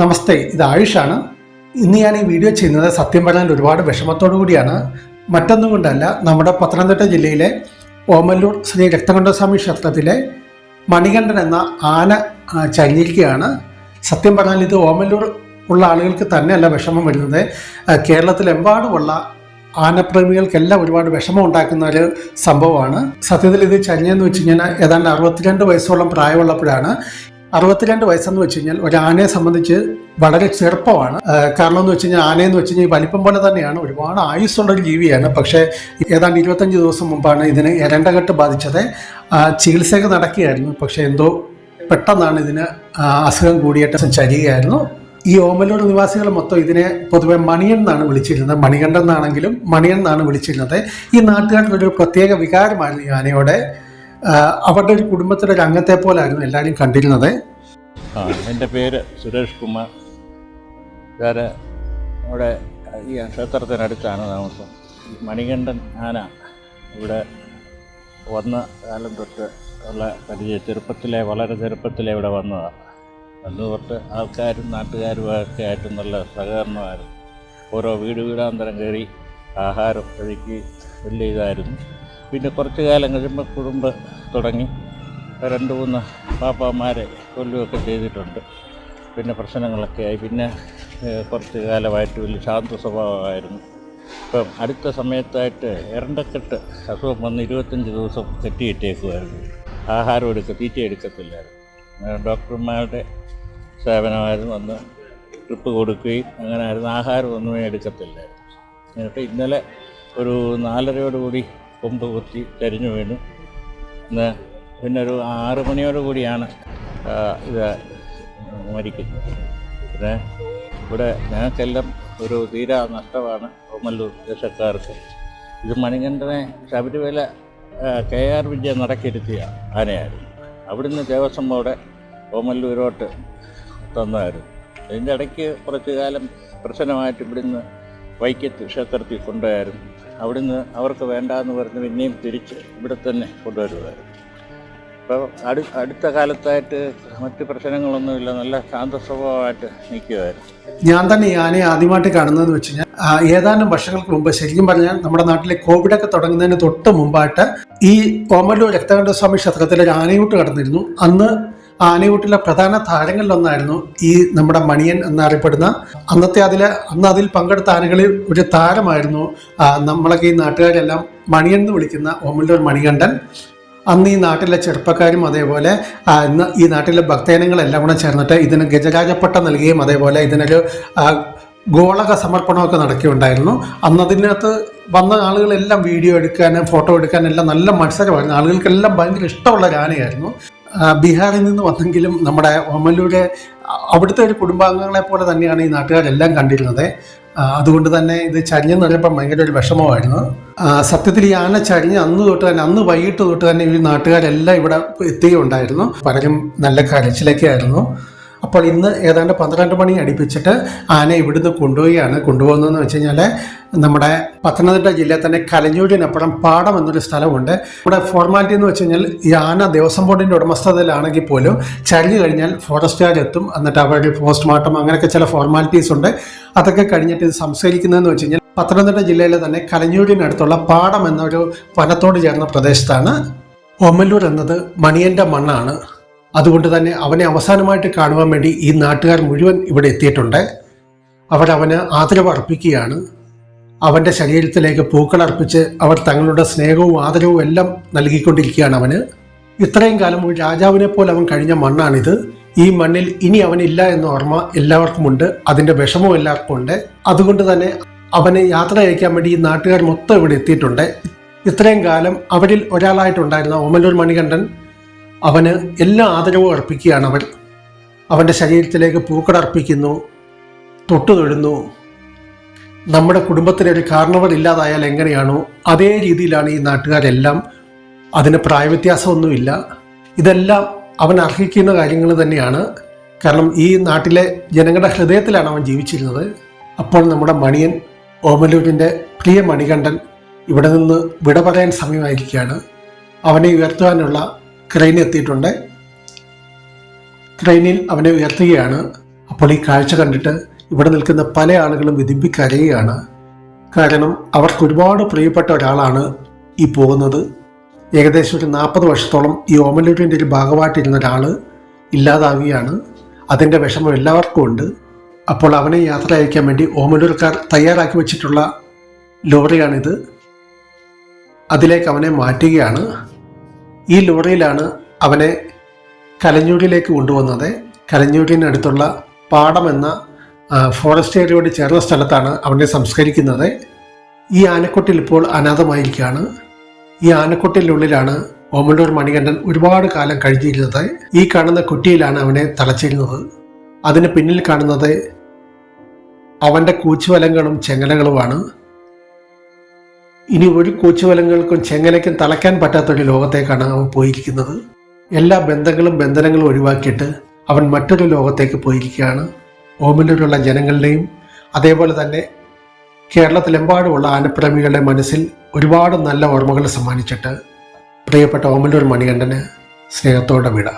നമസ്തേ ഇത് ആയുഷാണ്. ഇന്ന് ഞാൻ ഈ വീഡിയോ ചെയ്യുന്നത് സത്യം പറഞ്ഞാൽ ഒരുപാട് വിഷമത്തോടു കൂടിയാണ്. മറ്റൊന്നും കൊണ്ടല്ല നമ്മുടെ പത്തനംതിട്ട ജില്ലയിലെ ഓമല്ലൂർ ശ്രീ രക്തകണ്ഠസ്വാമി ക്ഷേത്രത്തിലെ മണികണ്ഠൻ എന്ന ആന ചരിഞ്ഞിരിക്കുകയാണ്. സത്യം പറഞ്ഞാൽ ഇത് ഓമല്ലൂർ ഉള്ള ആളുകൾക്ക് തന്നെയല്ല വിഷമം വരുന്നത്. കേരളത്തിലെമ്പാടുമുള്ള ആനപ്രേമികൾക്കെല്ലാം ഒരുപാട് വിഷമം ഉണ്ടാക്കുന്ന ഒരു സംഭവമാണ്. സത്യത്തിൽ ഇത് ചരിഞ്ഞെന്ന് വെച്ച് കഴിഞ്ഞാൽ ഏതാണ്ട് അറുപത്തിരണ്ട് വയസ്സോളം പ്രായമുള്ളപ്പോഴാണ് അറുപത്തിരണ്ട് വയസ്സെന്ന് വെച്ച് കഴിഞ്ഞാൽ ഒരു ആനയെ സംബന്ധിച്ച് വളരെ ചെറുപ്പമാണ്. കാരണം എന്ന് വെച്ച് കഴിഞ്ഞാൽ ആനയെന്ന് വെച്ച് കഴിഞ്ഞാൽ വലിപ്പം പോലെ തന്നെയാണ്. ഒരുപാട് ആയുസ്സുള്ള ഒരു ജീവിയാണ്. പക്ഷേ ഏതാണ്ട് ഇരുപത്തഞ്ച് ദിവസം മുമ്പാണ് ഇതിന് എരണ്ടകെട്ട് ബാധിച്ചത്. ചികിത്സയൊക്കെ നടക്കുകയായിരുന്നു. പക്ഷേ എന്തോ പെട്ടെന്നാണ് ഇതിന് അസുഖം കൂടിയിട്ട് ചരികയായിരുന്നു ഈ ഓമലൂർ നിവാസികൾ മൊത്തം ഇതിനെ പൊതുവെ മണിയൻ എന്നാണ് വിളിച്ചിരുന്നത്. മണികണ്ഠൻ എന്നാണെങ്കിലും മണിയൻ എന്നാണ് വിളിച്ചിരുന്നത്. ഈ നാട്ടുകാർക്കൊരു പ്രത്യേക വികാരമായിരുന്നു ഈ ആനയോടെ. അവരുടെ ഒരു കുടുംബത്തിലെ ഒരു അംഗത്തെ പോലായിരുന്നു എല്ലാവരും കണ്ടിരുന്നത്. എന്റെ പേര് സുരേഷ് കുമാർ. ഞാൻ ഇവിടെ ഈ ക്ഷേത്രത്തിനടുത്താണ് താമസം. മണികണ്ഠൻ ആന ഇവിടെ വന്ന കാലം തൊട്ട് ഉള്ള പരിചയം ചെറുപ്പത്തിലെ വളരെ ചെറുപ്പത്തിലെ ഇവിടെ വന്നതാണ് അന്ന് തൊട്ട് ആൾക്കാരും നാട്ടുകാരും ഒക്കെ ആയിട്ട് നല്ല സഹകരണമായിരുന്നു. ഓരോ വീട് വീടാന്തരം കയറി ആഹാരം കഴിക്കുകയും വലിയ ഇതായിരുന്നു. പിന്നെ കുറച്ച് കാലം കഴിയുമ്പോൾ കുടുംബം തുടങ്ങി. രണ്ട് മൂന്ന് പാപ്പാമാരെ കൊല്ലുകയൊക്കെ ചെയ്തിട്ടുണ്ട്. പിന്നെ പ്രശ്നങ്ങളൊക്കെ ആയി. പിന്നെ കുറച്ച് കാലമായിട്ട് വലിയ ശാന്ത സ്വഭാവമായിരുന്നു. ഇപ്പം അടുത്ത സമയത്തായിട്ട് എരണ്ടക്കെട്ട് അസുഖം വന്ന് ഇരുപത്തഞ്ച് ദിവസം കെട്ടിയിട്ടേക്കുമായിരുന്നു ആഹാരം എടുക്ക തീറ്റ എടുക്കത്തില്ലായിരുന്നു. ഡോക്ടർമാരുടെ സേവനമായിരുന്നു വന്ന് ട്രിപ്പ് കൊടുക്കുകയും അങ്ങനെ ആയിരുന്നു ആഹാരം ഒന്നും എടുക്കത്തില്ലായിരുന്നു. എന്നിട്ട് ഇന്നലെ ഒരു നാലരയോടുകൂടി കൊമ്പ് കുത്തി ചരിഞ്ഞു വീണു. പിന്നെ ഒരു ആറ് മണിയോട് കൂടിയാണ് ഇത് മരിക്കുന്നത്. പിന്നെ ഇവിടെ ഞങ്ങൾക്കെല്ലാം ഒരു തീരാ നഷ്ടമാണ് ഓമല്ലൂർ ദേശക്കാർക്ക്. ഇത് മണികണ്ഠനെ ശബരിമല കെ ആർ വിജയ നടക്കിരുത്തിയ ആനയായിരുന്നു. അവിടുന്ന് ദേവസ്വം ബോർഡ് ഓമല്ലൂരോട്ട് തന്നായിരുന്നു. അതിന്റെ ഇടയ്ക്ക് കുറച്ചു കാലം പ്രശ്നമായിട്ട് ഇവിടുന്ന് വൈക്കത്ത് ക്ഷേത്രത്തിൽ കൊണ്ടുപോയായിരുന്നു. അവിടുന്ന് അവർക്ക് വേണ്ട എന്ന് പറഞ്ഞ് പിന്നെയും തിരിച്ച് ഇവിടെ തന്നെ കൊണ്ടുവരുമായിരുന്നു ഇപ്പോൾ അടു അടുത്ത കാലത്തായിട്ട് മറ്റ് പ്രശ്നങ്ങളൊന്നുമില്ല നല്ല ശാന്ത സ്വഭാവമായിട്ട് നിൽക്കുമായിരുന്നു ഞാൻ തന്നെ ആനയെ ആദ്യമായിട്ട് കാണുന്നതെന്ന് വെച്ച് കഴിഞ്ഞാൽ ഏതാനും വർഷങ്ങൾക്ക് മുമ്പ് ശരിക്കും പറഞ്ഞാൽ നമ്മുടെ നാട്ടിലെ കോവിഡൊക്കെ തുടങ്ങുന്നതിന് തൊട്ട് മുമ്പായിട്ട് ഈ ഓമല്ലൂർ രക്തകണ്ഠസ്വാമി ക്ഷേത്രത്തിൽ ഒരു ആനയൂട്ട് കടന്നിരുന്നു. അന്ന് ആനയൂട്ടിലെ പ്രധാന താരങ്ങളിലൊന്നായിരുന്നു ഈ നമ്മുടെ മണിയൻ എന്നറിയപ്പെടുന്ന. അന്നത്തെ അതിൽ അന്ന് അതിൽ പങ്കെടുത്ത ആനകളിൽ ഒരു താരമായിരുന്നു നമ്മളൊക്കെ ഈ നാട്ടുകാരെല്ലാം മണിയൻ എന്ന് വിളിക്കുന്ന ഓമല്ലൂർ മണികണ്ഠൻ. അന്ന് ഈ നാട്ടിലെ ചെറുപ്പക്കാരും അതേപോലെ ഇന്ന് ഈ നാട്ടിലെ ഭക്തജനങ്ങളെല്ലാം കൂടെ ചേർന്നിട്ട് ഇതിന് ഗജരാജപ്പട്ട നൽകുകയും അതേപോലെ ഇതിനൊരു ഗോളക സമർപ്പണമൊക്കെ നടക്കുകയുണ്ടായിരുന്നു. അന്ന് അതിനകത്ത് വന്ന ആളുകളെല്ലാം വീഡിയോ എടുക്കാനും ഫോട്ടോ എടുക്കാനും എല്ലാം നല്ല മത്സരമായിരുന്നു. ആളുകൾക്കെല്ലാം ഭയങ്കര ഇഷ്ടമുള്ള ഒരു ആനയായിരുന്നു. ബീഹാറിൽ നിന്ന് വന്നെങ്കിലും നമ്മുടെ ഒമലൂടെ അവിടുത്തെ ഒരു കുടുംബാംഗങ്ങളെ പോലെ തന്നെയാണ് ഈ നാട്ടുകാരെല്ലാം കണ്ടിരുന്നത്. അതുകൊണ്ട് തന്നെ ഇത് ചരിഞ്ഞെന്ന് പറയുമ്പോൾ ഭയങ്കര ഒരു വിഷമമായിരുന്നു. സത്യത്തിൽ ഈ ആന ചരിഞ്ഞ് അന്ന് തൊട്ട് തന്നെ അന്ന് വൈകിട്ട് തൊട്ട് തന്നെ ഈ നാട്ടുകാരെല്ലാം ഇവിടെ എത്തുകയുണ്ടായിരുന്നു. പലരും നല്ല കരച്ചിലൊക്കെ ആയിരുന്നു അപ്പോൾ ഇന്ന് ഏതാണ്ട് പന്ത്രണ്ട് മണി അടുപ്പിച്ചിട്ട് ആന ഇവിടുന്ന് കൊണ്ടുപോവുകയാണ്. കൊണ്ടുപോകുന്നതെന്ന് വെച്ച് കഴിഞ്ഞാൽ നമ്മുടെ പത്തനംതിട്ട ജില്ലയിൽ തന്നെ കലഞ്ഞൂരിനപ്പുറം പാടം എന്നൊരു സ്ഥലമുണ്ട്. ഇവിടെ ഫോർമാലിറ്റി എന്ന് വെച്ച് കഴിഞ്ഞാൽ ഈ ആന ദേവസ്വം ബോർഡിന്റെ ഉടമസ്ഥതയിലാണെങ്കിൽ പോലും ചരിഞ്ഞു കഴിഞ്ഞാൽ ഫോറസ്റ്റുകാരെത്തും. എന്നിട്ട് അവരുടെ പോസ്റ്റ്മോർട്ടം അങ്ങനെയൊക്കെ ചില ഫോർമാലിറ്റീസ് ഉണ്ട്. അതൊക്കെ കഴിഞ്ഞിട്ട് ഇത് സംസ്കരിക്കുന്നതെന്ന് വെച്ച് കഴിഞ്ഞാൽ പത്തനംതിട്ട ജില്ലയിലെ തന്നെ കലഞ്ഞൂരിനടുത്തുള്ള പാടം എന്നൊരു വനത്തോട് ചേർന്ന പ്രദേശത്താണ്. ഓമല്ലൂർ എന്നത് മണിയന്റെ മണ്ണാണ്. അതുകൊണ്ട് തന്നെ അവനെ അവസാനമായിട്ട് കാണുവാൻ വേണ്ടി ഈ നാട്ടുകാർ മുഴുവൻ ഇവിടെ എത്തിയിട്ടുണ്ട്. അവരവന് ആദരവ് അർപ്പിക്കുകയാണ്. അവന്റെ ശരീരത്തിലേക്ക് പൂക്കൾ അർപ്പിച്ച് അവർ തങ്ങളുടെ സ്നേഹവും ആദരവും എല്ലാം നൽകിക്കൊണ്ടിരിക്കുകയാണ് അവന്. ഇത്രയും കാലം ഒരു രാജാവിനെ പോലെ അവൻ കഴിഞ്ഞ മണ്ണാണിത്. ഈ മണ്ണിൽ ഇനി അവനില്ല എന്ന ഓർമ്മ എല്ലാവർക്കുമുണ്ട് അതിന്റെ വിഷമവും എല്ലാവർക്കും ഉണ്ട്. അതുകൊണ്ട് തന്നെ അവനെ യാത്ര അയക്കാൻ വേണ്ടി ഈ നാട്ടുകാർ മൊത്തം ഇവിടെ എത്തിയിട്ടുണ്ട്. ഇത്രയും കാലം അവരിൽ ഒരാളായിട്ടുണ്ടായിരുന്ന ഓമല്ലൂർ മണികണ്ഠൻ അവന് എല്ലാ ആദരവും അർപ്പിക്കുകയാണ് അവൻ. അവന്റെ ശരീരത്തിലേക്ക് പൂക്കളർപ്പിക്കുന്നു തൊട്ടു തൊഴുന്നു നമ്മുടെ കുടുംബത്തിലെ ഒരു കാരണവർ ഇല്ലാതായാൽ എങ്ങനെയാണോ അതേ രീതിയിലാണ് ഈ നാട്ടുകാരെല്ലാം. അതിന് പ്രായവ്യത്യാസമൊന്നുമില്ല. ഇതെല്ലാം അവൻ അർഹിക്കുന്ന കാര്യങ്ങൾ തന്നെയാണ്. കാരണം ഈ നാട്ടിലെ ജനങ്ങളുടെ ഹൃദയത്തിലാണ് അവൻ ജീവിച്ചിരുന്നത്. അപ്പോൾ നമ്മുടെ മണിയൻ ഓമലൂരിന്റെ പ്രിയ മണികണ്ഠൻ ഇവിടെ നിന്ന് വിട പറയാൻ സമയമായിരിക്കുകയാണ്. അവനെ ഉയർത്തുവാനുള്ള ക്രെയിൻ എത്തിയിട്ടുണ്ട്. ക്രെയിനിൽ അവനെ ഉയർത്തുകയാണ്. അപ്പോൾ ഈ കാഴ്ച കണ്ടിട്ട് ഇവിടെ നിൽക്കുന്ന പല ആളുകളും വിതിമ്പിക്കരയുകയാണ് കാരണം അവർക്ക് ഒരുപാട് പ്രിയപ്പെട്ട ഒരാളാണ് ഈ പോകുന്നത്. ഏകദേശം ഒരു നാൽപ്പത് വർഷത്തോളം ഈ ഓമലൂരിന്റെ ഒരു ഭാഗമായിട്ടിരുന്ന ഒരാൾ ഇല്ലാതാവുകയാണ്. അതിന്റെ വിഷമം എല്ലാവർക്കും ഉണ്ട്. അപ്പോൾ അവനെ യാത്ര അയക്കാൻ വേണ്ടി ഓമലൂർക്കാർ തയ്യാറാക്കി വെച്ചിട്ടുള്ള ലോറിയാണിത്. അതിലേക്ക് അവനെ മാറ്റുകയാണ്. ഈ ലോറിയിലാണ് അവനെ കലഞ്ഞൂരിലേക്ക് കൊണ്ടുവന്നത്. കലഞ്ഞൂരിനടുത്തുള്ള പാടം എന്ന ഫോറസ്റ്റ് ഏരിയയോട് ചേർന്ന സ്ഥലത്താണ് അവനെ സംസ്കരിക്കുന്നത്. ഈ ആനക്കൊട്ടിൽ ഇപ്പോൾ അനാഥമായിരിക്കുകയാണ്. ഈ ആനക്കൊട്ടിലുള്ളിലാണ് ഓമല്ലൂർ മണികണ്ഠൻ ഒരുപാട് കാലം കഴിഞ്ഞിരുന്നത്. ഈ കാണുന്ന കുട്ടിയിലാണ് അവനെ തളച്ചിരുന്നത്. അതിന് പിന്നിൽ കാണുന്നത് അവന്റെ കൂച്ചുവലങ്ങളും ചെങ്ങലകളുമാണ്. ഇനി ഒരു കൂച്ചുവലങ്ങൾക്കും ചെങ്ങലയ്ക്കും തളയ്ക്കാൻ പറ്റാത്തൊരു ലോകത്തേക്കാണ് അവൻ പോയിരിക്കുന്നത്. എല്ലാ ബന്ധങ്ങളും ബന്ധനങ്ങളും ഒഴിവാക്കിയിട്ട് അവൻ മറ്റൊരു ലോകത്തേക്ക് പോയിരിക്കുകയാണ്. ഓമലൂരുള്ള ജനങ്ങളുടെയും അതേപോലെ തന്നെ കേരളത്തിലെമ്പാടുമുള്ള ആനപ്രേമികളുടെ മനസ്സിൽ ഒരുപാട് നല്ല ഓർമ്മകൾ സമ്മാനിച്ചിട്ട് പ്രിയപ്പെട്ട ഓമലൂർ മണികണ്ഠന് സ്നേഹത്തോടെ വിട.